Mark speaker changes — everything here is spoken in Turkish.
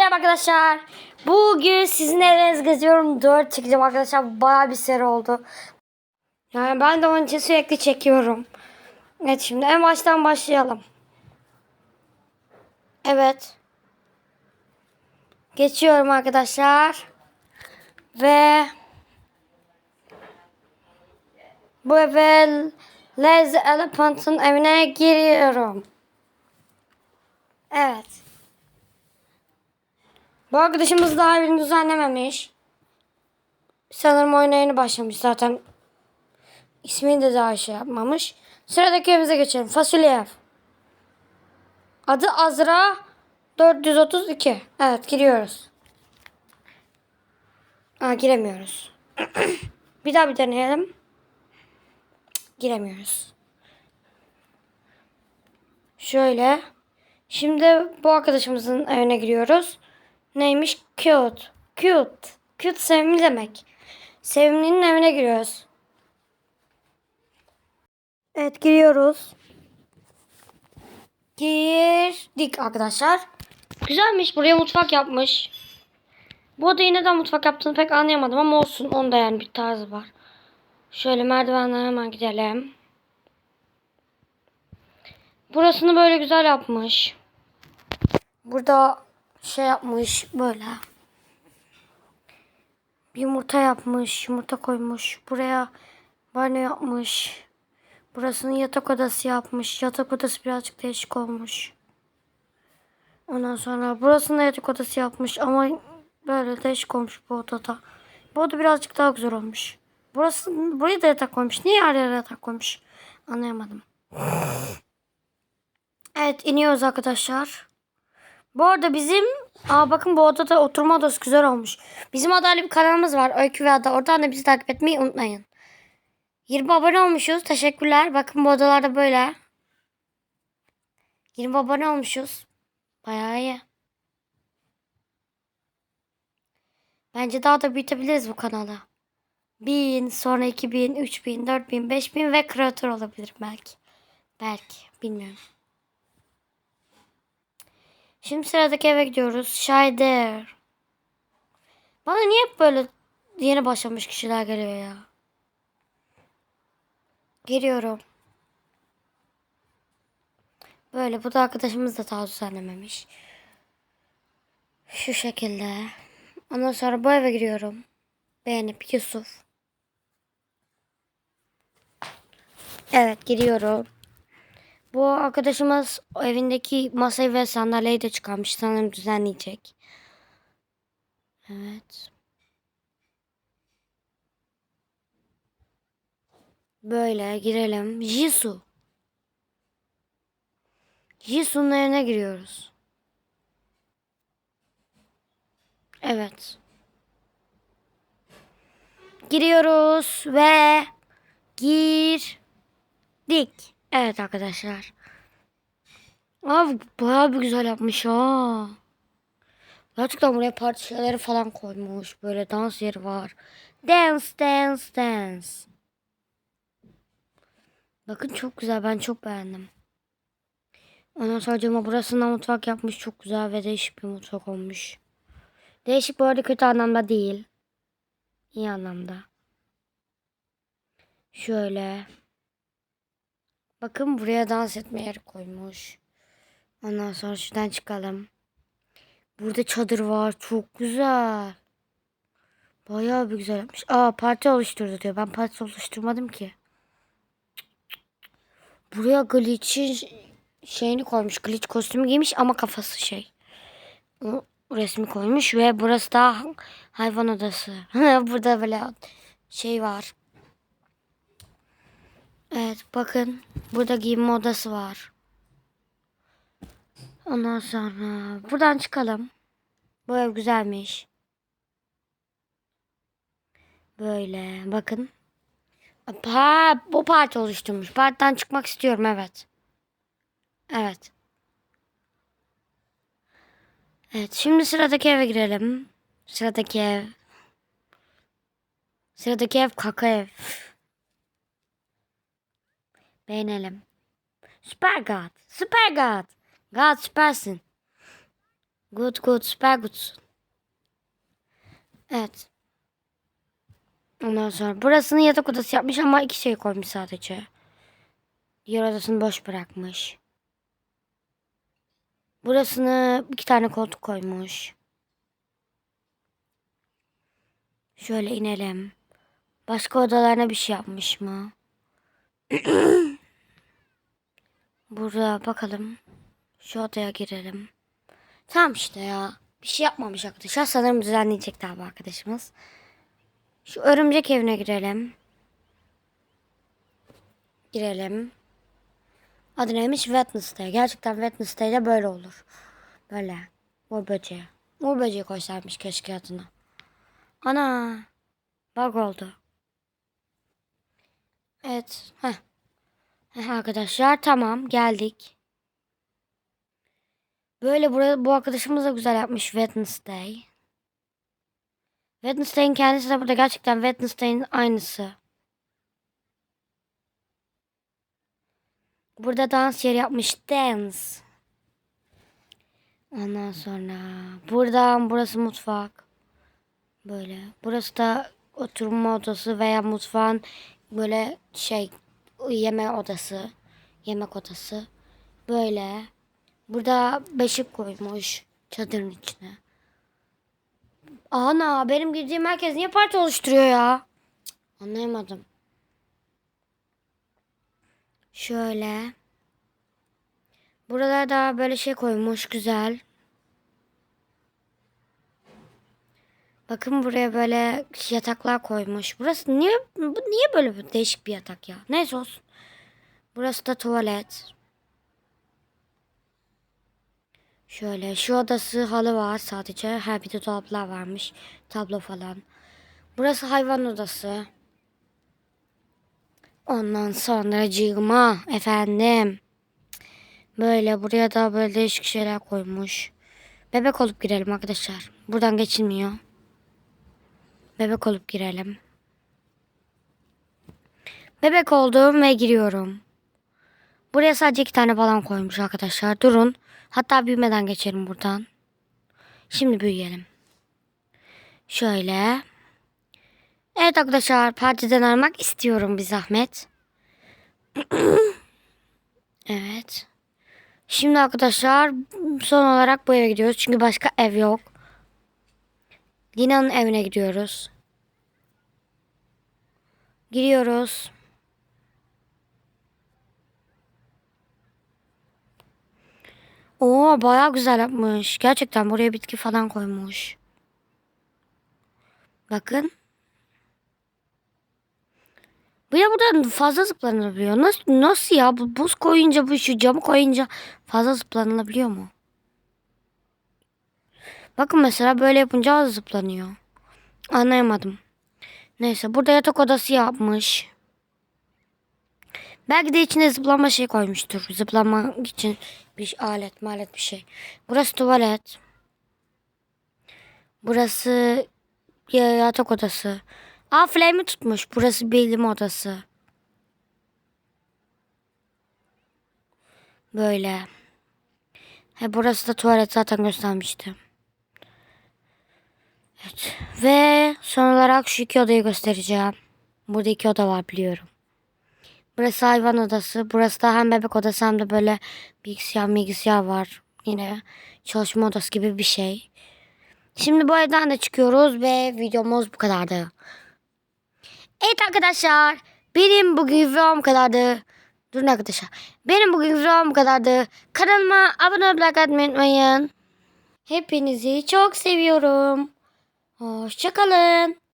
Speaker 1: merhaba arkadaşlar. Bugün sizin evlerinizi geziyorum. 4 çekeceğim arkadaşlar. Bayağı bir seri oldu. Yani ben de onun için sürekli çekiyorum. Evet şimdi en baştan başlayalım. Evet. Geçiyorum arkadaşlar. Ve bu eve Les Elephant'ın evine giriyorum. Evet. Bu arkadaşımız daha evini düzenlememiş. Sanırım oyuna yeni başlamış zaten. İsmini de daha şey yapmamış. Sıradaki evimize geçelim. Fasulye ev. Adı Azra 432. Evet giriyoruz. Aa giremiyoruz. bir daha bir deneyelim. Giremiyoruz. Şöyle. Şimdi bu arkadaşımızın evine giriyoruz. Neymiş? Cute. Cute. Cute sevimli demek. Sevimlinin evine giriyoruz. Evet giriyoruz. Girdik arkadaşlar. Güzelmiş. Buraya mutfak yapmış. Bu odayı neden mutfak yaptığını pek anlayamadım ama olsun. Onda yani bir tarzı var. Şöyle merdivenden hemen gidelim. Burasını böyle güzel yapmış. Burada şey yapmış böyle. Bir yumurta yapmış. Yumurta koymuş. Buraya banyo yapmış. Burasını yatak odası yapmış. Yatak odası birazcık değişik olmuş. Ondan sonra burasını yatak odası yapmış ama böyle değişik olmuş bu odada. Bu oda birazcık daha güzel olmuş. Burası, buraya da yatak koymuş. Niye her yere yatak koymuş? Anlayamadım. Evet iniyoruz arkadaşlar. Bu arada bizim aa bakın bu odada oturma odası güzel olmuş. Bizim adaylı bir kanalımız var. Öykü ve Ada. Oradan da bizi takip etmeyi unutmayın. 20 abone olmuşuz. Teşekkürler. Bakın bu odalarda böyle. 20 abone olmuşuz. Bayağı iyi. Bence daha da büyütebiliriz bu kanalı. 1000, sonra 2000, 3000, 4000, 5000 ve kreatör olabilirim belki. Belki. Bilmiyorum. Şimdi sıradaki eve gidiyoruz. Şayder. Bana niye hep böyle yeni başlamış kişiler geliyor ya? Geliyorum. Böyle bu da arkadaşımız da daha düzenlememiş. Şu şekilde. Ondan sonra bu eve giriyorum. Beğenip Yusuf. Evet giriyorum. Bu arkadaşımız evindeki masayı ve sandalyeyi de çıkarmış. Sanırım düzenleyecek. Evet. Böyle girelim. Jisoo. Jisoo'nun evine giriyoruz. Evet. Giriyoruz ve girdik. Evet arkadaşlar. Abi bayağı bir güzel yapmış ha. Gerçekten buraya parti şeyleri falan koymuş. Böyle dans yeri var. Dance dance dance. Bakın çok güzel. Ben çok beğendim. Ondan sonra cama burasında mutfak yapmış. Çok güzel ve değişik bir mutfak olmuş. Değişik bu arada kötü anlamda değil. İyi anlamda. Şöyle. Bakın buraya dans etme yeri koymuş. Ondan sonra şuradan çıkalım. Burada çadır var. Çok güzel. Bayağı bir güzel yapmış. Aa parti oluşturdu diyor. Ben parti oluşturmadım ki. Buraya Glitch'in şeyini koymuş. Glitch kostümü giymiş ama kafası şey. O resmi koymuş ve burası da hayvan odası. Burada böyle şey var. Evet bakın burada giyinme odası var. Ondan sonra buradan çıkalım. Bu ev güzelmiş. Böyle bakın. Ha, bu parti oluşturmuş. Partiden çıkmak istiyorum evet. Evet. Evet şimdi sıradaki eve girelim. Sıradaki ev. Sıradaki ev kaka ev. Beğenelim. Süper God. Süper God. God süpersin. Good good süper good. Evet. Ondan sonra burasını yatak odası yapmış ama iki şey koymuş sadece. Diğer odasını boş bırakmış. Burasını iki tane koltuk koymuş. Şöyle inelim. Başka odalarına bir şey yapmış mı? Burada bakalım. Şu odaya girelim. Tamam işte ya. Bir şey yapmamış arkadaşlar. Sanırım düzenleyecek daha bu arkadaşımız. Şu örümcek evine girelim. Girelim. Adı neymiş? Wednesday. Gerçekten Wednesday'de böyle olur. Böyle. Uğur böceği. Uğur böceği koysaymış keşke adına. Ana. Bug oldu. Evet. Heh. Arkadaşlar tamam geldik. Böyle burada bu arkadaşımız da güzel yapmış Wednesday. Wednesday'in kendisi de burada gerçekten Wednesday'in aynısı. Burada dans yeri yapmış. Dance. Ondan sonra buradan burası mutfak. Böyle. Burası da oturma odası veya mutfağın böyle şey yeme odası. Yemek odası. Böyle. Burada beşik koymuş çadırın içine. Ana benim girdiğim herkes niye parti oluşturuyor ya? Anlayamadım. Şöyle. Burada da böyle şey koymuş güzel. Bakın buraya böyle yataklar koymuş. Burası niye bu niye böyle bir değişik bir yatak ya? Neyse olsun. Burası da tuvalet. Şöyle şu odası halı var sadece. Ha bir de dolaplar varmış. Tablo falan. Burası hayvan odası. Ondan sonra cığıma efendim. Böyle buraya da böyle değişik şeyler koymuş. Bebek olup girelim arkadaşlar. Buradan geçilmiyor. Bebek olup girelim. Bebek oldum ve giriyorum. Buraya sadece iki tane balon koymuş arkadaşlar. Durun. Hatta büyümeden geçelim buradan. Şimdi büyüyelim. Şöyle. Evet arkadaşlar partiden aramak istiyorum bir zahmet. evet. Şimdi arkadaşlar son olarak bu eve gidiyoruz. Çünkü başka ev yok. Lina'nın evine gidiyoruz. Giriyoruz. Oo bayağı güzel yapmış. Gerçekten buraya bitki falan koymuş. Bakın. Bu ya burada fazla zıplanabiliyor. Nasıl, nasıl ya? Bu buz koyunca bu şu camı koyunca fazla zıplanılabiliyor mu? Bakın mesela böyle yapınca zıplanıyor. Anlayamadım. Neyse burada yatak odası yapmış. Belki de içine zıplama şey koymuştur. Zıplamak için bir alet malet bir şey. Burası tuvalet. Burası ya- yatak odası. Aa flame'i tutmuş. Burası bilim odası. Böyle. He, burası da tuvalet zaten göstermiştim. Evet. Ve son olarak şu iki odayı göstereceğim. Burada iki oda var biliyorum. Burası hayvan odası. Burası da hem bebek odası hem de böyle bilgisayar bilgisayar var. Yine çalışma odası gibi bir şey. Şimdi bu evden de çıkıyoruz ve videomuz bu kadardı. Evet arkadaşlar. Benim bugün videom bu kadardı. Durun arkadaşlar. Benim bugün videom bu kadardı. Kanalıma abone atmayı unutmayın. Hepinizi çok seviyorum. Hoşçakalın.